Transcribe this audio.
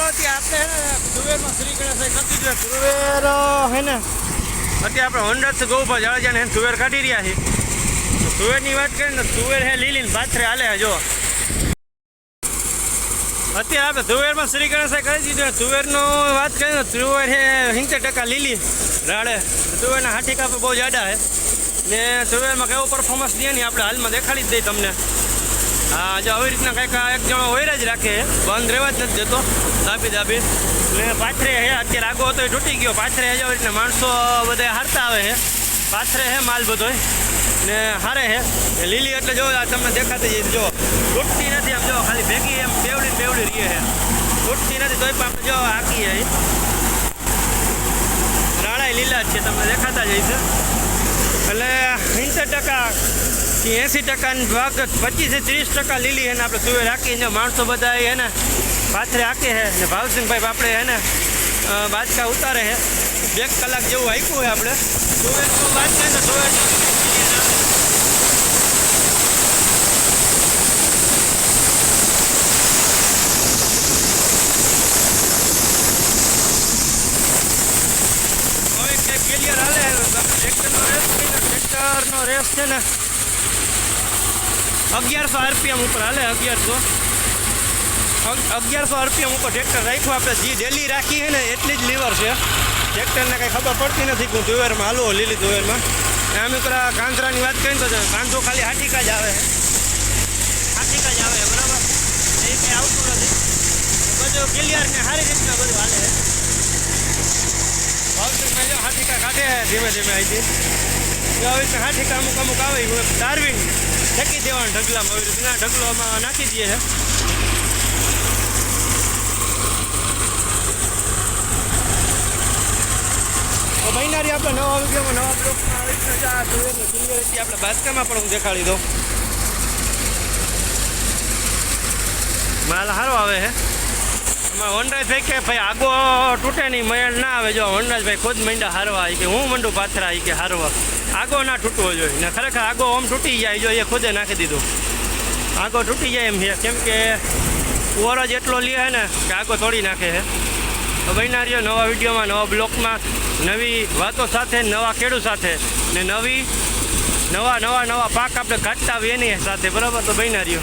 હાલો ત્યાં આપણે હે શ્રી ગણેશ કરતી જોઈએ તુવેર હે ને? અત્યારે આપણે હોન્ડા ગૌભા જાળજાને હે ને તુવેર કાઢી રહ્યા છે. તો તુવેરની વાત કરીએ ને તુવેર હે લીલી ને પાથરે હાલે જો. અત્યારે આપણે તુવેરમાં શ્રી ગણેશ કરી દીધું ને તુવેરનો વાત કરીએ ને તુવેર હે સિત્તેર ટકા લીલી રાડે. તુવેરના હાથી કાપે બહુ જાડા છે. ને તુવેરમાં કેવું પરફોર્મન્સ દે ને આપણે હાલમાં દેખાડી જ દઈએ તમને. હા જો આવી રીતના કંઈક એક જણો વૈરા જ રાખે, બંધ રહેવા જ નથી જતો દાબી દાબી ને પાથરે હે, અત્યારે આગો હતો એ તૂટી ગયો. પાથરે હે આવી રીતના માણસો બધા હારતા આવે છે પાથરે હે માલ બધો ને હારે હે. લીલી એટલે જો તમને દેખાતી જઈ જો, તૂટતી નથી આમ જો, ખાલી ભેગી એમ બેવડી બેવડી રહીએ હે. તૂટતી નથી, તોય પણ આપણે જો હાકી હે. રાણાય લીલા જ છે, તમને દેખાતા જ એટલે સિત્તેર ટકા એંસી ટકાની ભાગ, પચીસથી ત્રીસ ટકા લીલી એને આપણે તુવેર હાકીને માણસો બધા એને પાથરે હાકે છે ને ભાવસિંહભાઈ આપણે એને બાજકા ઉતારે છે. બે કલાક જેવું હાક્યું હોય આપણે. વાત કરીએ ને હાલે ટ્રેક્ટરનો રેસ ટ્રેક્ટરનો રેસ છે ને અગિયારસો આરપીએમ ઉપર હાલે, અગિયારસો. અગિયારસો આરપીએમ ઉપર ટ્રેક્ટર રાખ્યું. આપણે જે ડેલી રાખી છે ને, એટલી જ લીવર છે. ટ્રેક્ટરને કંઈ ખબર પડતી નથી હું તુવેરમાં હાલવો લીલી તુવેરમાં ને અમે પેલા કાંતરાની વાત કરીને તો કાંધો ખાલી હાટીકા જ આવે હાટીકા જ આવે બરાબર? એ કંઈ આવતું નથી. બધું ક્લિયરને સારી રીતના બધું હાલે છે હાટીકા કાઢે ધીમે ધીમે અહીંથી આવી રીતે હાથીકા અમુક અમુક આવે, એવું ઢકી દેવાનું ઢગલામાં આવી રીતના ઢગલોમાં નાખી દઈએ છે તો બહેનારી આપણે નવા વિડીયોમાં નવા બ્લોકમાં આવી રીતના જ આ આપણે બાસ્કામાં પણ હું દેખાડી દઉં. માલ સારો આવે છે એમાં વનરાજભાઈ કે ભાઈ, આગો તૂટે નહીં મયણ ના આવે. જો વનરાજભાઈ ખુદ મંડા હારવા આવી કે, હું મંડું પાથરા આવી કે હારવા. આગો ના તૂટવો જોઈએ. ને ખરેખર આગો આમ તૂટી જાય જો એ ખુદે નાખી દીધું. આગો તૂટી જાય એમ છે. કેમ કે ઓર જ એટલો લે ને કે આગો તોડી નાખે છે તો બન્યા રહ્યો નવા વિડીયોમાં, નવા બ્લોકમાં, નવી વાતો સાથે, નવા ખેડૂત સાથે ને નવી, નવા નવા નવા પાક આપણે કાઢતા આવીએ એની સાથે. બરાબર? તો બન્યા રહ્યો.